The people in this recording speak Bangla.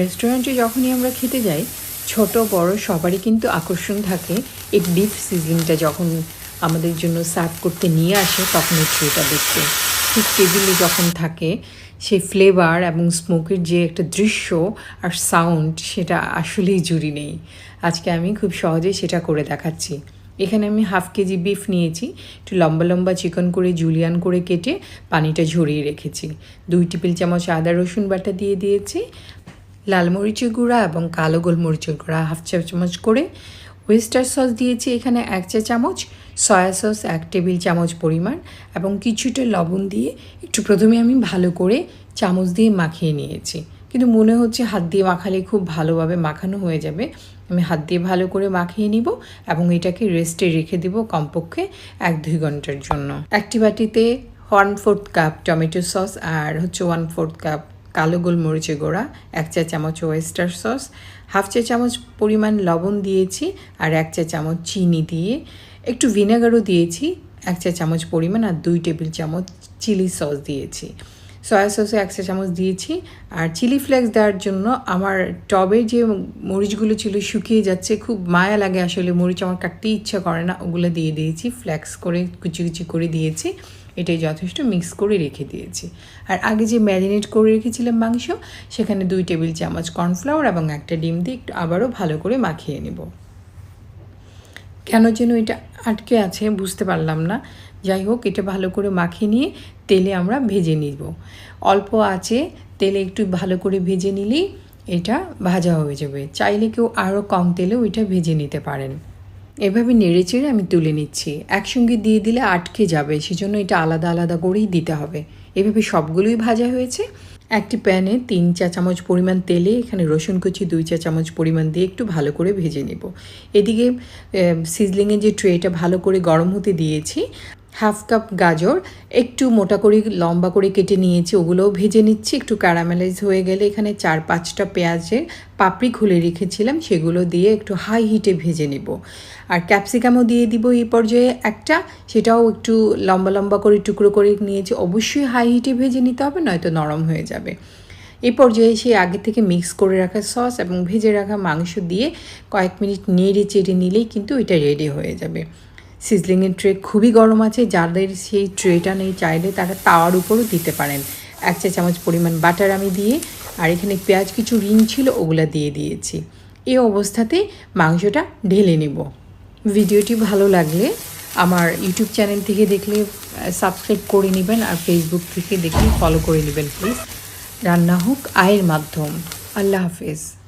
রেস্টুরেন্টে যখনই আমরা খেতে যাই, ছোট, বড়, সবারই কিন্তু আকর্ষণ থাকে এই বিফ সিজনিংটা যখন আমাদের জন্য সার্ভ করতে নিয়ে আসে, তখন এই এটা দেখতে। ঠিক টেবিলে যখন থাকে, সেই ফ্লেভার এবং স্মোকের যে একটা দৃশ্য আর সাউন্ড সেটা আসলেই জুড়ি নেই। আজকে আমি খুব সহজেই সেটা করে দেখাচ্ছি। এখানে আমি হাফ কেজি বিফ নিয়েছি, একটু লম্বা লম্বা চিকন করে জুলিয়ান করে কেটে পানিটা ঝরিয়ে রেখেছি। দুই টেবিল চামচ আদা রসুন বাটা দিয়ে দিয়েছি লাল মরিচের গুঁড়া এবং কালো গোলমরিচের গুঁড়া হাফ চা চামচ করে ওয়েস্টার সস দিয়েছি এখানে এক চা চামচ, সয়া সস এক টেবিল চামচ পরিমাণ এবং কিছুটা লবণ দিয়ে একটু প্রথমে আমি ভালো করে চামচ দিয়ে মাখিয়ে নিয়েছি। কিন্তু মনে হচ্ছে হাত দিয়ে মাখালে খুব ভালোভাবে মাখানো হয়ে যাবে। আমি হাত দিয়ে ভালো করে মাখিয়ে নিব এবং এটাকে রেস্টে রেখে দেব কমপক্ষে এক দুই ঘণ্টার জন্য। একটি বাটিতে one fourth cup tomato sauce আর হচ্ছে ওয়ান ফোর্থ কাপ কালো গোলমরিচের গোড়া, এক চা চামচ ওয়েস্টার সস হাফ চা চামচ পরিমাণ লবণ দিয়েছি আর এক চা চামচ চিনি দিয়ে। একটু ভিনেগারও দিয়েছি, এক চা চামচ পরিমাণ আর দুই টেবিল চামচ চিলি সস দিয়েছি। সয়া সসে এক চা চামচ দিয়েছি আর চিলি ফ্লেক্স দেওয়ার জন্য আমার টবে যে মরিচগুলো ছিল শুকিয়ে যাচ্ছে, খুব মায়া লাগে আসলে মরিচ আমার কাটতে ইচ্ছা করে না, ওগুলো দিয়ে দিয়েছি ফ্লেক্স করে, কুচি কুচি করে দিয়েছি। এটাই যথেষ্ট মিক্স করে রেখে দিয়েছি। আর আগে যে ম্যারিনেট করে রেখেছিলাম মাংস, সেখানে দুই টেবিল চামচ কর্নফ্লাওয়ার এবং একটা ডিম দিয়ে একটু আবারও ভালো করে মাখিয়ে নেব। কেন যেন এটা আটকে আছে বুঝতে পারলাম না। যাই হোক, এটা ভালো করে মাখিয়ে নিয়ে তেলে আমরা ভেজে নিব। অল্প আছে, তেলে একটু ভালো করে ভেজে নিলেই এটা ভাজা হয়ে যাবে। চাইলে কেউ আরও কম তেলেও এটা ভেজে নিতে পারেন। এভাবে নেড়ে চেড়ে আমি তুলে নিচ্ছি। একসঙ্গে দিয়ে দিলে আটকে যাবে, সেজন্য এটা আলাদা আলাদা করেই দিতে হবে। এভাবে সবগুলোই ভাজা হয়েছে। একটি প্যানে তিন চা চামচ পরিমাণ তেলে, এখানে রসুন কুচি দুই চা চামচ পরিমাণ দিয়ে একটু ভালো করে ভেজে নেব। এদিকে সিজলিংয়ের যে ট্রেটা ভালো করে গরম হতে দিয়েছি, হাফ কাপ গাজর, একটু মোটা করে লম্বা করে কেটে নিয়েছি, ওগুলোও ভেজে নিচ্ছি, একটু ক্যারামেলাইজ হয়ে গেলে এখানে চার পাঁচটা পেঁয়াজের পাপড়ি খুলে রেখেছিলাম, সেগুলো দিয়ে একটু হাই হিটে ভেজে নেব। আর ক্যাপসিকামও দিয়ে দিব এই পর্যায়ে একটা, সেটাও একটু লম্বা লম্বা করে টুকরো করে নিয়েছি, অবশ্যই হাই হিটে ভেজে নিতে হবে, নয়তো নরম হয়ে যাবে। এই পর্যায়ে সেই আগে থেকে মিক্স করে রাখা সস এবং ভেজে রাখা মাংস দিয়ে কয়েক মিনিট নেড়ে চেড়ে নিলেই কিন্তু এটা রেডি হয়ে যাবে। সিজলিংয়ের ট্রে খুবই গরম আছে, যাদের সেই ট্রেটা নেই চাইলে তারা তাওয়ার উপরও দিতে পারেন। এক চা চামচ পরিমাণ বাটার আমি দিয়ে, আর এখানে পেঁয়াজ কিছু রিং ছিল ওগুলা দিয়ে দিয়েছি। এই অবস্থাতে মাংসটা ঢেলে নেব। ভিডিওটি ভালো লাগলে আমার ইউটিউব চ্যানেল থেকে দেখলে সাবস্ক্রাইব করে নেবেন আর ফেসবুক থেকে দেখলে ফলো করে নেবেন প্লিজ রান্না হোক, আয়ের মাধ্যম। আল্লাহ হাফেজ।